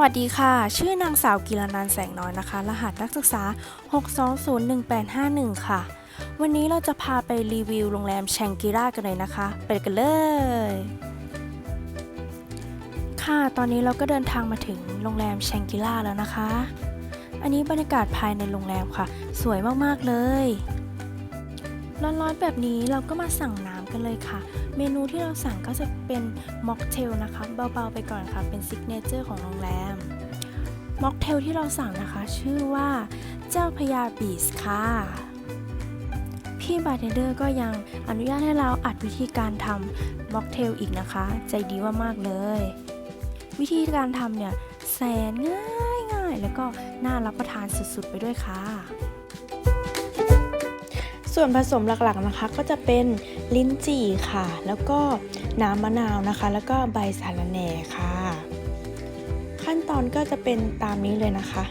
วัสดีค่ะ ชื่อนางสาวกิรนันแสงน้อยนะคะ รหัสนักศึกษา 6201851 ค่ะ วันนี้เราจะพาไปรีวิวโรงแรมแชงกิรากันเลยนะคะ ไปกันเลย ค่ะตอนนี้เราก็เดินทางมาถึงโรงแรมแชงกิราแล้วนะคะ อันนี้บรรยากาศภายในโรงแรมค่ะ สวยมากๆเลย ร้อนๆแบบนี้เราก็มาสั่งน้ำ กันเลยค่ะ เมนูที่เราสั่งก็จะเป็นม็อกเทลนะคะ เบาๆไปก่อนค่ะ เป็นซิกเนเจอร์ของโรงแรม ม็อกเทลที่เราสั่งนะคะ ชื่อว่าเจ้าพญาบีสค่ะ พี่บาร์เทนเดอร์ก็ยังอนุญาตให้เราอัดวิธีการทำม็อกเทลอีกนะคะ ใจดีมากๆเลย วิธีการทำเนี่ยแสนง่ายง่ายๆแล้วก็น่ารับประทานสุดๆไปด้วยค่ะ ส่วนผสมหลักๆนะคะ ก็จะเป็นลิ้นจี่ค่ะ แล้วก็น้ำมะนาวนะคะ แล้วก็ใบสาระแหน่ค่ะ ขั้นตอนก็จะเป็นตามนี้เลยนะคะ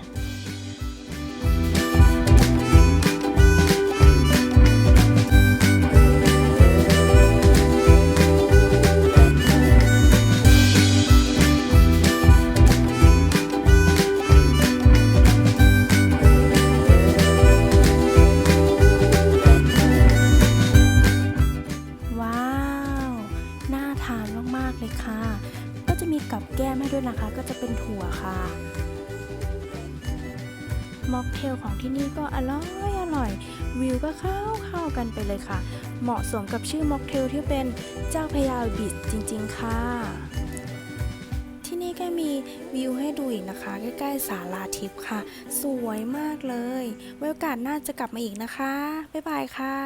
เลยค่ะ ก็จะมีกับแก้มให้ด้วยนะคะ ก็จะเป็นถั่วค่ะม็อกเทลของที่นี่ก็อร่อยอร่อย วิวก็เข้าเข้ากันไปเลยค่ะ เหมาะสมกับชื่อม็อกเทลที่เป็นเจ้าพญาบิสจริง ๆ ค่ะ ที่นี่ก็มีวิวให้ดูอีกนะคะ ใกล้ๆศาลาทิพย์ค่ะ สวยมากเลย ไว้โอกาสหน่าจะกลับมาอีกนะคะ บ๊ายบายค่ะ